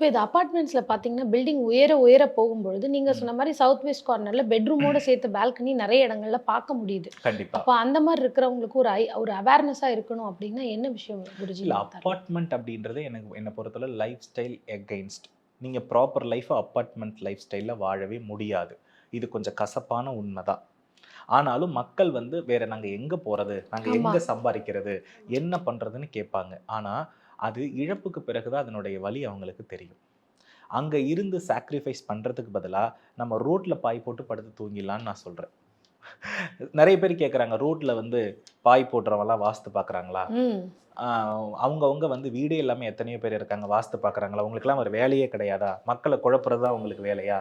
இப்போ இது அபார்ட்மெண்ட்ஸ்ல பாத்தீங்கன்னா பில்டிங் உயர உயர போகும்பொழுது நீங்க சொன்ன மாதிரி சவுத் வெஸ்ட் கார்னர்ல பெட்ரூமோட சேர்த்து பால்கனி நிறைய இடங்கள்ல பார்க்க முடியுது. கண்டிப்பா. அப்போ அந்த மாதிரி இருக்கிறவங்களுக்கு ஒரு ஐ ஒரு அவேர்னஸா இருக்கணும் அப்படின்னா என்ன விஷயம் குருஜி? அப்பார்ட்மெண்ட் அப்படின்றது எனக்கு என்னை பொறுத்தவரை லைஃப் ஸ்டைல் எகெயின்ஸ்ட் நீங்கள் ப்ராப்பர் லைஃப்பை அப்பார்ட்மெண்ட் லைஃப் ஸ்டைலில் வாழவே முடியாது. இது கொஞ்சம் கசப்பான உண்மைதான் ஆனாலும் மக்கள் வந்து வேற நாங்கள் எங்கே போகிறது நாங்கள். எங்கே சம்பாதிக்கிறது? என்ன பண்ணுறதுன்னு கேட்பாங்க. ஆனால் அது இழப்புக்கு பிறகுதான் அதனுடைய வலி அவங்களுக்கு தெரியும். அங்கே இருந்து சாக்ரிஃபைஸ் பண்ணுறதுக்கு பதிலாக நம்ம ரோட்டில் பாய் போட்டு படுத்து தூங்கிடலான்னு நான் சொல்கிறேன் நிறைய பேர் கேட்குறாங்க ரோட்டில் வந்து பாய் போட்டுறவங்களாம் வாஸ்து பார்க்குறாங்களா அவங்கவங்க வந்து வீடே இல்லாமல் எத்தனையோ பேர் இருக்காங்க வாஸ்து பார்க்குறாங்களா அவங்களுக்குலாம் ஒரு வேலையே கிடையாதா? மக்களை குழப்புறது தான் உங்களுக்கு வேலையா?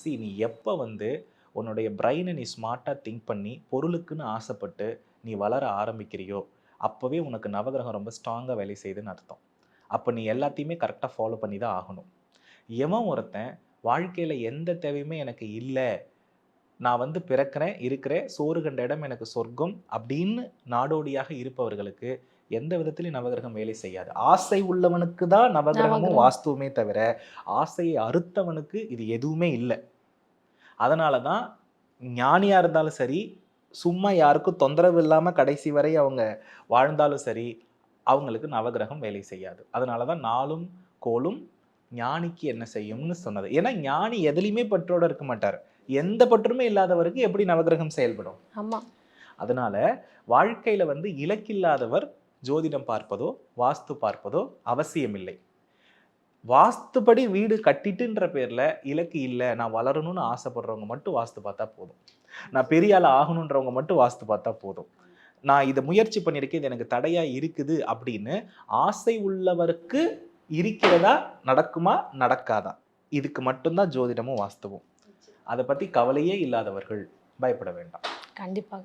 சி நீ எப்போ வந்து உன்னுடைய பிரெயினை நீ ஸ்மார்ட்டாக திங்க் பண்ணி பொருளுக்குன்னு ஆசைப்பட்டு நீ வளர ஆரம்பிக்கிறியோ அப்போவே உனக்கு நவகிரகம் ரொம்ப ஸ்ட்ராங்காக வேலை செய்யுதுன்னு அர்த்தம். அப்போ நீ எல்லாத்தையுமே கரெக்டாக ஃபாலோ பண்ணி தான் ஆகணும். எவன் ஒருத்தன் வாழ்க்கையில் எந்த தேவையுமே எனக்கு இல்லை நான் வந்து பிறக்கிறேன் இருக்கிறேன் சோறு கண்ட இடம் எனக்கு சொர்க்கம் அப்படின்னு நாடோடியாக இருப்பவர்களுக்கு எந்த விதத்திலையும் நவகிரகம் வேலை செய்யாது. ஆசை உள்ளவனுக்கு தான் நவகிரகமும் நவகிரகம். வாஸ்துவுமே தவிர ஆசையை அறுத்தவனுக்கு இது எதுவுமே இல்லை. அதனால தான் ஞானியாக இருந்தாலும் சரி சும்மா யாருக்கும் தொந்தரவு இல்லாமல் கடைசி வரை அவங்க வாழ்ந்தாலும் சரி அவங்களுக்கு நவகிரகம் வேலை செய்யாது. அதனால தான் நாளும் கோலும் ஞானிக்கு என்ன செய்யும்னு சொன்னது. ஏன்னா ஞானி எதுலையுமே பற்றோட இருக்க மாட்டார். எந்த பற்றுமே இல்லாதவருக்கு எப்படி நவகிரகம் செயல்படும்? ஆமா. அதனால வாழ்க்கையில வந்து இலக்கில்லாதவர் ஜோதிடம் பார்ப்பதோ வாஸ்து பார்ப்பதோ அவசியமில்லை. வாஸ்துபடி வீடு கட்டிட்டுன்ற பேரில் இலக்கு இல்லை நான் வளரணும்னு ஆசைப்படுறவங்க மட்டும் வாஸ்து பார்த்தா போதும். நான் பெரிய ஆள் ஆகணுன்றவங்க மட்டும் வாஸ்து பார்த்தா போதும். நான் இதை முயற்சி பண்ணியிருக்கேன் இது எனக்கு தடையாக இருக்குது அப்படின்னு ஆசை உள்ளவருக்கு இருக்கிறதா நடக்குமா நடக்காதா? இதுக்கு மட்டும்தான் ஜோதிடமும் வாஸ்துவும். அதை பற்றி கவலையே இல்லாதவர்கள் பயப்பட வேண்டாம். கண்டிப்பாக